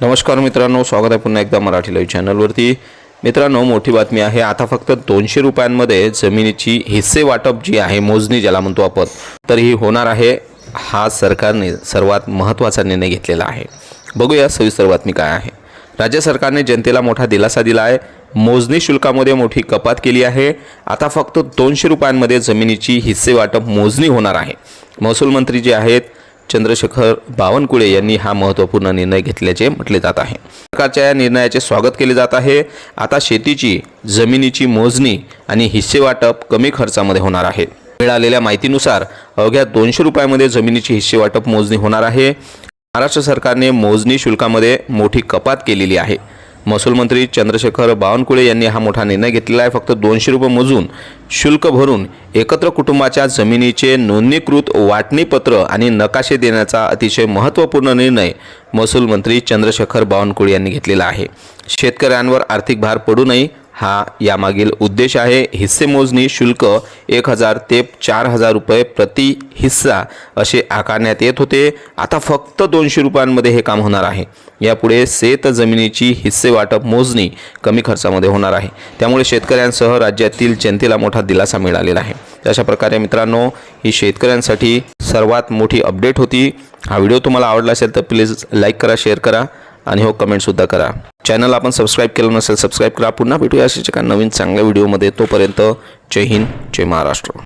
नमस्कार मित्रांनो स्वागत आहे पुन्हा एकदा मराठी लाईव्ह चॅनलवरती. मित्रांनो मोठी बातमी आहे आता फक्त दोनशे रुपयांमध्ये जमिनीची हिस्से वाटप जी आहे मोजणी ज्याला म्हणतो आपण तर ही होणार आहे. हा सरकारने सर्वात महत्त्वाचा निर्णय घेतलेला आहे. बघूया सविस्तर बातमी काय आहे. राज्य सरकारने जनतेला मोठा दिलासा दिला आहे. मोजणी शुल्कामध्ये मोठी कपात केली आहे. आता फक्त दोनशे रुपयांमध्ये जमिनीची हिस्से वाटप मोजणी होणार आहे. महसूल मंत्री जे आहेत चंद्रशेखर बावनकुळे यांनी हा महत्त्वपूर्ण निर्णय घेतल्याचे म्हटले जात आहे. सरकारच्या या निर्णयाचे स्वागत केले जात आहे. आता शेतीची जमिनीची मोजणी आणि हिस्से वाटप कमी खर्चामध्ये होणार आहे. मिळालेल्या माहितीनुसार अवघ्या दोनशे रुपयामध्ये जमिनीची हिस्से वाटप मोजणी होणार आहे. महाराष्ट्र सरकारने मोजणी शुल्कामध्ये मोठी कपात केलेली आहे. महसूल मंत्री चंद्रशेखर बावनकुळे यांनी हा मोठा निर्णय घेतलेला आहे. फक्त दोनशे रुपये मोजून शुल्क भरून एकत्र कुटुंबाच्या जमिनीचे नोंदणीकृत वाटणीपत्र आणि नकाशे देण्याचा अतिशय महत्त्वपूर्ण निर्णय महसूल मंत्री चंद्रशेखर बावनकुळे यांनी घेतलेला आहे. शेतकऱ्यांवर आर्थिक भार पडू नये हा यामागील उद्देश आहे. हिस्से मोजणी शुल्क एक हजार ते चार हजार रुपये प्रति हिस्सा असे आकारण्यात येत होते. आता फक्त दोनशे रुपयांमध्ये हे काम होणार आहे. यापुढे शेत जमिनीची हिस्से वाटप मोजणी कमी खर्चामध्ये होणार आहे. त्यामुळे शेतकऱ्यांसह राज्यातील जनतेला मोठा दिलासा मिळालेला आहे. अशा प्रकारे मित्रांनो ही शेतकऱ्यांसाठी सर्वात मोठी अपडेट होती. हा व्हिडिओ तुम्हाला आवडला असेल तर प्लीज लाईक करा शेअर करा. आणि हो कमेंटसुद्धा करा. चॅनल आपण सबस्क्राईब केलं नसेल सबस्क्राईब करा. पुन्हा भेटूया अशाच एका नवीन चांगल्या व्हिडिओमध्ये तोपर्यंत जय हिंद जय महाराष्ट्र.